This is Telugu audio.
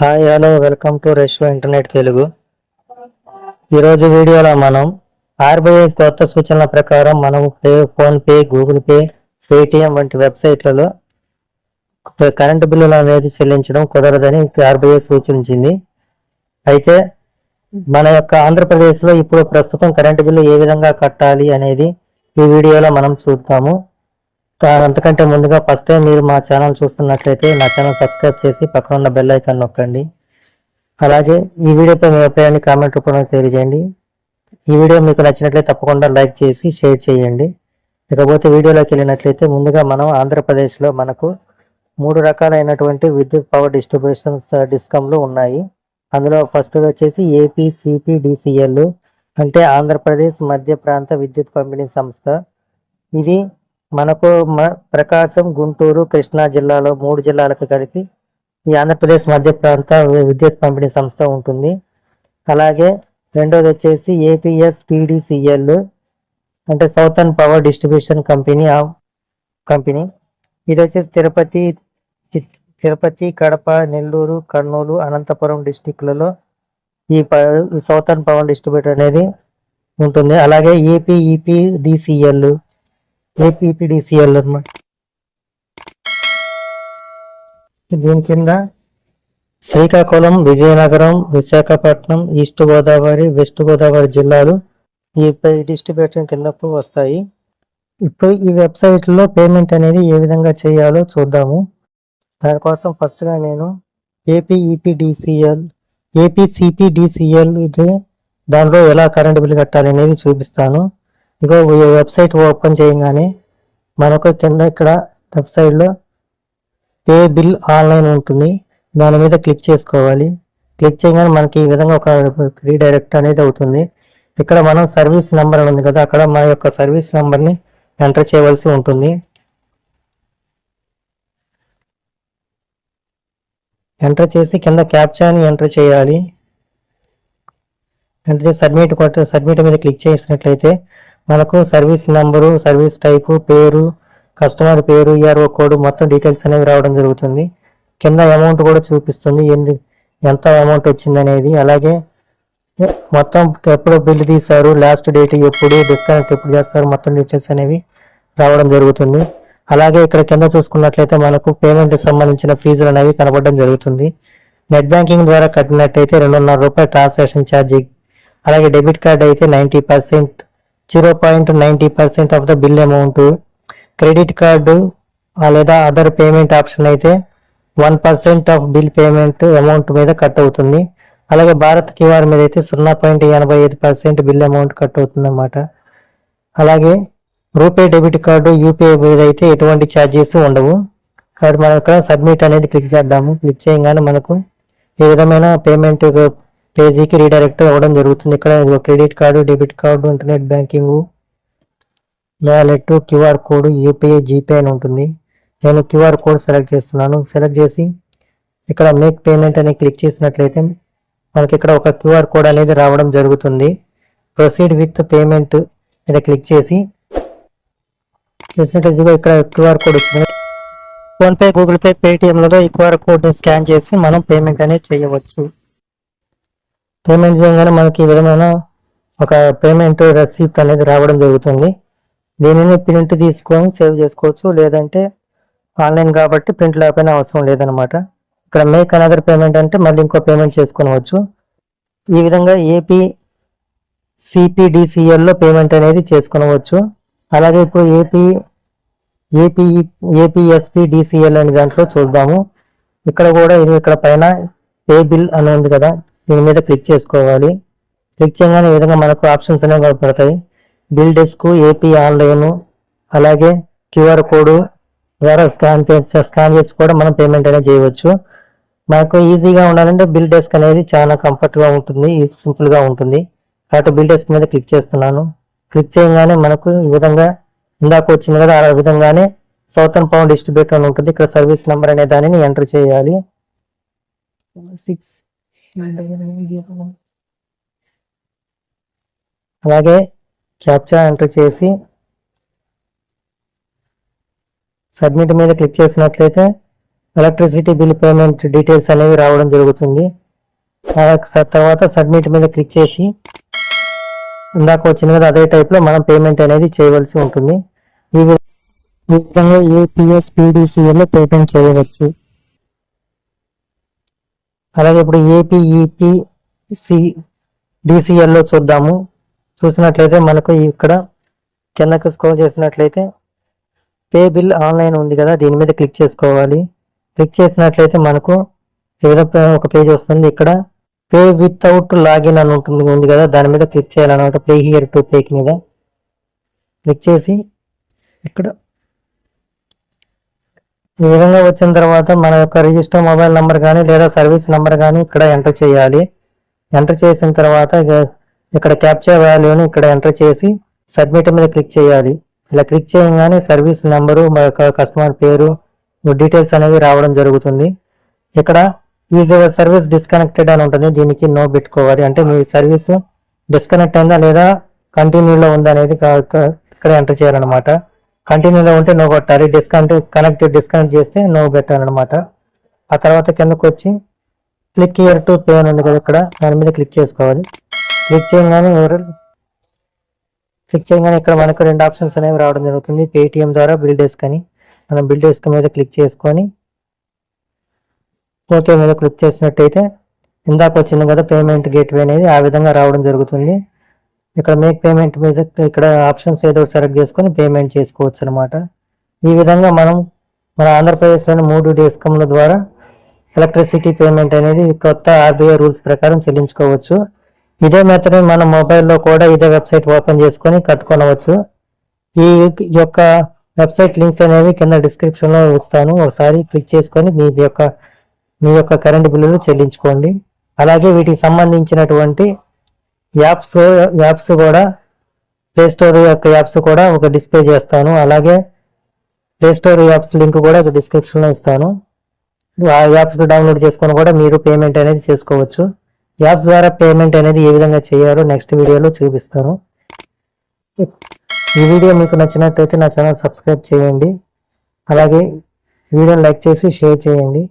హాయ్ హలో వెల్కమ్ టు రెష్యో ఇంటర్నెట్ తెలుగు. ఈరోజు వీడియోలో మనం ఆర్బీఐ కొత్త సూచనల ప్రకారం మనం pay PhonePe Google Pay Paytm వంటి వెబ్సైట్లలో కరెంటు బిల్లులు అనేది చెల్లించడం కుదరదని ఆర్బీఐ సూచించింది. అయితే మన యొక్క ఆంధ్రప్రదేశ్లో ఇప్పుడు ప్రస్తుతం కరెంటు బిల్లు ఏ విధంగా కట్టాలి అనేది ఈ వీడియోలో మనం చూద్దాము. అంతకంటే ముందుగా ఫస్ట్ టైం మీరు మా ఛానల్ చూస్తున్నట్లయితే నా ఛానల్ సబ్స్క్రైబ్ చేసి పక్కన ఉన్న బెల్ ఐకాన్ నొక్కండి. అలాగే ఈ వీడియోపై మీ అభిప్రాయాన్ని కామెంట్ రూపంలో తెలియజేయండి. ఈ వీడియో మీకు నచ్చినట్లయితే తప్పకుండా లైక్ చేసి షేర్ చేయండి. ఇకపోతే వీడియోలోకి వెళ్ళినట్లయితే ముందుగా మనం ఆంధ్రప్రదేశ్లో మనకు మూడు రకాలైనటువంటి విద్యుత్ పవర్ డిస్ట్రిబ్యూషన్ డిస్కమ్లు ఉన్నాయి. అందులో ఫస్ట్ వచ్చేసి ఏపీ సిపి డిసిఎల్ అంటే ఆంధ్రప్రదేశ్ మధ్య ప్రాంత విద్యుత్ పంపిణీ సంస్థ. ఇది మనకు మ- ప్రకాశం గుంటూరు కృష్ణా జిల్లాలో మూడు జిల్లాలకు కలిపి ఈ ఆంధ్రప్రదేశ్ మధ్య ప్రాంత విద్యుత్ పంపిణీ సంస్థ ఉంటుంది. అలాగే రెండోది వచ్చేసి ఏపీఎస్ పీడిసిఎల్ అంటే southern power distribution company company. ఇది వచ్చేసి తిరుపతి చి- తిరుపతి కడప నెల్లూరు కర్నూలు అనంతపురం డిస్టిక్లలో ఈ ప ఈ సౌతర్న్ పవర్ డిస్ట్రిబ్యూటర్ అనేది ఉంటుంది. అలాగే ఏపీఈపీ డిసిఎల్ ఏపీపీడిసిఎల్ అనమాట దీని కింద శ్రీకాకుళం విజయనగరం విశాఖపట్నం ఈస్ట్ గోదావరి వెస్ట్ గోదావరి జిల్లాలు ఈ డిస్ట్రిబ్యూషన్ కిందకు వస్తాయి. ఇప్పుడు ఈ వెబ్సైట్లో పేమెంట్ అనేది ఏ విధంగా చేయాలో చూద్దాము. దానికోసం ఫస్ట్గా నేను ఏపీఈపిడిసిఎల్ ఏపీసీపీడిసిఎల్ ఇది దానిలో ఎలా కరెంట్ బిల్ కట్టాలి అనేది చూపిస్తాను. ఇగో ఈ వెబ్సైట్ ఓపెన్ చేయగానే మనకు కింద ఇక్కడ లెఫ్ట్ పే బిల్ ఆన్లైన్ ఉంటుంది. దాని మీద క్లిక్ చేసుకోవాలి. క్లిక్ చేయగానే మనకి ఈ విధంగా ఒక రీడైరెక్ట్ అనేది అవుతుంది. ఇక్కడ మనం సర్వీస్ నెంబర్ ఉంది కదా అక్కడ మన యొక్క సర్వీస్ నెంబర్ని ఎంటర్ చేయవలసి ఉంటుంది. ఎంటర్ చేసి కింద క్యాప్చాని ఎంటర్ చేయాలి. అంటే సబ్మిట్ కొట్ట సబ్మిట్ మీద క్లిక్ చేసినట్లయితే మనకు సర్వీస్ నెంబరు సర్వీస్ టైపు పేరు కస్టమర్ పేరు ఈఆర్ఓ కోడ్ మొత్తం డీటెయిల్స్ అనేవి రావడం జరుగుతుంది. కింద అమౌంట్ కూడా చూపిస్తుంది. ఎన్ని ఎంత అమౌంట్ వచ్చింది అనేది అలాగే మొత్తం ఎప్పుడు బిల్ తీశారు లాస్ట్ డేట్ ఎప్పుడు డిస్కనెక్ట్ ఎప్పుడు చేస్తారు మొత్తం డీటెయిల్స్ అనేవి రావడం జరుగుతుంది. అలాగే ఇక్కడ కింద చూసుకున్నట్లయితే మనకు పేమెంట్ సంబంధించిన ఫీజులు అనేవి కనబడడం జరుగుతుంది. నెట్ బ్యాంకింగ్ ద్వారా కట్టినట్టయితే రెండున్నర రూపాయలు ట్రాన్సాక్షన్ ఛార్జీ అలాగే డెబిట్ కార్డ్ అయితే ninety percent zero point ninety percent of the bill amount. Credit card లేదా అదర్ పేమెంట్ ఆప్షన్ అయితే one percent of bill payment amount మీద కట్ అవుతుంది. అలాగే భారత్ క్యూఆర్ మీద అయితే సున్నా పాయింట్ ఎనభై ఐదు పర్సెంట్ బిల్ అమౌంట్ కట్ అవుతుంది అన్నమాట అలాగే రూపే డెబిట్ కార్డు యూపీఐ మీద అయితే ఎటువంటి ఛార్జెస్ ఉండవు. కాబట్టి మనం ఇక్కడ సబ్మిట్ అనేది క్లిక్ చేద్దాము. క్లిక్ చేయగానే మనకు ఈ విధమైన పేమెంట్ పేజీకి రీడైరెక్ట్ అవ్వడం జరుగుతుంది. ఇక్కడ credit card debit card internet banking wallet QR code UPI GPay అని ఉంటుంది. నేను క్యూఆర్ కోడ్ సెలెక్ట్ చేస్తున్నాను. సెలెక్ట్ చేసి ఇక్కడ మేక్ పేమెంట్ అని క్లిక్ చేసినట్లయితే మనకి ఇక్కడ ఒక క్యూఆర్ కోడ్ అనేది రావడం జరుగుతుంది. ప్రొసీడ్ విత్ పేమెంట్ మీద క్లిక్ చేసి చేసినట్లయితే ఇక్కడ క్యూఆర్ కోడ్ వచ్చింది. ఫోన్పే గూగుల్ పే పేటిఎంలలో ఈ క్యూఆర్ కోడ్ని స్కాన్ చేసి మనం పేమెంట్ అనేది చేయవచ్చు. పేమెంట్ చేయగానే మనకి ఈ విధమైన ఒక పేమెంట్ రెసిప్ట్ అనేది రావడం జరుగుతుంది. దీనిని ప్రింట్ తీసుకొని సేవ్ చేసుకోవచ్చు. లేదంటే ఆన్లైన్ కాబట్టి ప్రింట్ లేకపోయినా అవసరం లేదనమాట ఇక్కడ మేక్ అనదర్ పేమెంట్ అంటే మళ్ళీ ఇంకో పేమెంట్ చేసుకోవచ్చు. ఈ విధంగా ఏపీ సిపిడిసిఎల్లో పేమెంట్ అనేది చేసుకోవచ్చు అలాగే ఇప్పుడు ఏపీ ఏపీ ఏపీఎస్పి డిసిఎల్ అనే దాంట్లో చూద్దాము. ఇక్కడ కూడా ఇది ఇక్కడ పైన పే బిల్ అని ఉంది కదా. దీని మీద క్లిక్ చేసుకోవాలి. క్లిక్ చేయగానే ఈ విధంగా మనకు ఆప్షన్స్ అనేవి కనపడతాయి. బిల్ డెస్క్ ఏపీ ఆన్లైన్ అలాగే క్యూఆర్ కోడ్ ద్వారా స్కాన్ స్కాన్ చేసి కూడా మనం పేమెంట్ అనేది చేయవచ్చు. మనకు ఈజీగా ఉండాలంటే బిల్ డెస్క్ అనేది చాలా కంఫర్ట్గా ఉంటుంది సింపుల్గా ఉంటుంది. కాబట్టి బిల్ డెస్క్ మీద క్లిక్ చేస్తున్నాను. క్లిక్ చేయగానే మనకు ఈ విధంగా ఇందాక వచ్చింది కదా ఆ విధంగానే సౌతన్ పవన్ డిస్ట్రిబ్యూటర్ అని ఉంటుంది. ఇక్కడ సర్వీస్ నెంబర్ అనే దానిని ఎంటర్ చేయాలి. సిక్స్ అలాగే క్యాప్చా ఎంటర్ చేసి సబ్మిట్ మీద క్లిక్ చేసినట్లయితే ఎలక్ట్రిసిటీ బిల్ పేమెంట్ డీటెయిల్స్ అనేవి రావడం జరుగుతుంది. తర్వాత సబ్మిట్ మీద క్లిక్ చేసి ఇందాక వచ్చిన కదా అదే టైప్లో మనం పేమెంట్ అనేది చేయవలసి ఉంటుంది. ఈ విధంగా ఏపీఎస్ పీడీసీఎల్ పేమెంట్ చేయవచ్చు. అలాగే ఇప్పుడు ఏపీఈపీ సి డిసిఎల్ చూద్దాము. చూసినట్లయితే మనకు ఇక్కడ కిందకు స్క్రోల్ చేసినట్లయితే పే బిల్ ఆన్లైన్ ఉంది కదా దీని మీద క్లిక్ చేసుకోవాలి. క్లిక్ చేసినట్లయితే మనకు ఏదో ఒక పేజ్ వస్తుంది. ఇక్కడ పే వితౌట్ లాగిన్ అని ఉంటుంది ఉంది కదా దాని మీద క్లిక్ చేయాలన్నమాట. పే హియర్ టు పేక్ మీద క్లిక్ చేసి ఇక్కడ ఈ విధంగా వచ్చిన తర్వాత మన యొక్క రిజిస్టర్ మొబైల్ నెంబర్ కానీ లేదా సర్వీస్ నెంబర్ కానీ ఇక్కడ ఎంటర్ చేయాలి. ఎంటర్ చేసిన తర్వాత ఇక్కడ క్యాప్చర్ వాల్యూని ఇక్కడ ఎంటర్ చేసి సబ్మిట్ మీద క్లిక్ చేయాలి. ఇలా క్లిక్ చేయగానే సర్వీస్ నెంబరు మా యొక్క కస్టమర్ పేరు డీటెయిల్స్ అనేవి రావడం జరుగుతుంది. ఇక్కడ ఈజ్ యువర్ సర్వీస్ డిస్కనెక్టెడ్ అని ఉంటుంది. దీనికి నో పెట్టుకోవాలి అంటే మీ సర్వీస్ డిస్కనెక్ట్ అయిందా లేదా కంటిన్యూలో ఉందా అనేది కా- ఇక్కడ ఎంటర్ చేయాలన్నమాట. కంటిన్యూలో ఉంటే నో కొట్టాలి. డిస్కనెక్ట్ కనెక్ట్ డిస్కనెక్ట్ చేస్తే నో పెట్టాలన్నమాట. ఆ తర్వాత కిందకు వచ్చి క్లిక్ ఇయర్ టు పే ఉంది కదా ఇక్కడ. దాని మీద క్లిక్ చేసుకోవాలి. క్లిక్ చేయగానే ఎవరు క్లిక్ చేయగానే ఇక్కడ మనకు రెండు ఆప్షన్స్ అనేవి రావడం జరుగుతుంది. పేటిఎం ద్వారా బిల్ డెస్క్ అని. మనం బిల్ డెస్క్ మీద క్లిక్ చేసుకొని ఓకే మీద క్లిక్ చేసినట్టయితే ఇందాక వచ్చింది కదా పేమెంట్ గేట్వే అనేది ఆ విధంగా రావడం జరుగుతుంది. ఇక్కడ మేక్ పేమెంట్ మీద ఇక్కడ ఆప్షన్స్ ఏదో సెలెక్ట్ చేసుకొని పేమెంట్ చేసుకోవచ్చు అనమాట ఈ విధంగా మనం మన ఆంధ్రప్రదేశ్లోని మూడు డిస్కంల ద్వారా ఎలక్ట్రిసిటీ పేమెంట్ అనేది కొత్త ఆర్బీఐ రూల్స్ ప్రకారం చెల్లించుకోవచ్చు. ఇదే మెథడ్ మన మొబైల్లో కూడా ఇదే వెబ్సైట్ ఓపెన్ చేసుకొని కట్టుకోనవచ్చు. ఈ యొక్క వెబ్సైట్ లింక్స్ అనేవి కింద డిస్క్రిప్షన్లో ఇస్తాను. ఒకసారి క్లిక్ చేసుకొని మీ యొక్క మీ యొక్క కరెంట్ బిల్లులు చెల్లించుకోండి. అలాగే వీటికి సంబంధించినటువంటి యాప్స్ యాప్స్ కూడా ప్లే స్టోర్ యొక్క యాప్స్ కూడా ఒక డిస్ప్లే చేస్తాను. అలాగే ప్లే స్టోర్ యాప్స్ లింక్ కూడా ఒక డిస్క్రిప్షన్లో ఇస్తాను. ఆ యాప్స్ డౌన్లోడ్ చేసుకొని కూడా మీరు పేమెంట్ అనేది చేసుకోవచ్చు. యాప్స్ ద్వారా పేమెంట్ అనేది ఏ విధంగా చేయాలో నెక్స్ట్ వీడియోలో చూపిస్తాను. ఈ వీడియో మీకు నచ్చినట్టయితే నా ఛానల్ సబ్స్క్రైబ్ చేయండి. అలాగే వీడియోని లైక్ చేసి షేర్ చేయండి.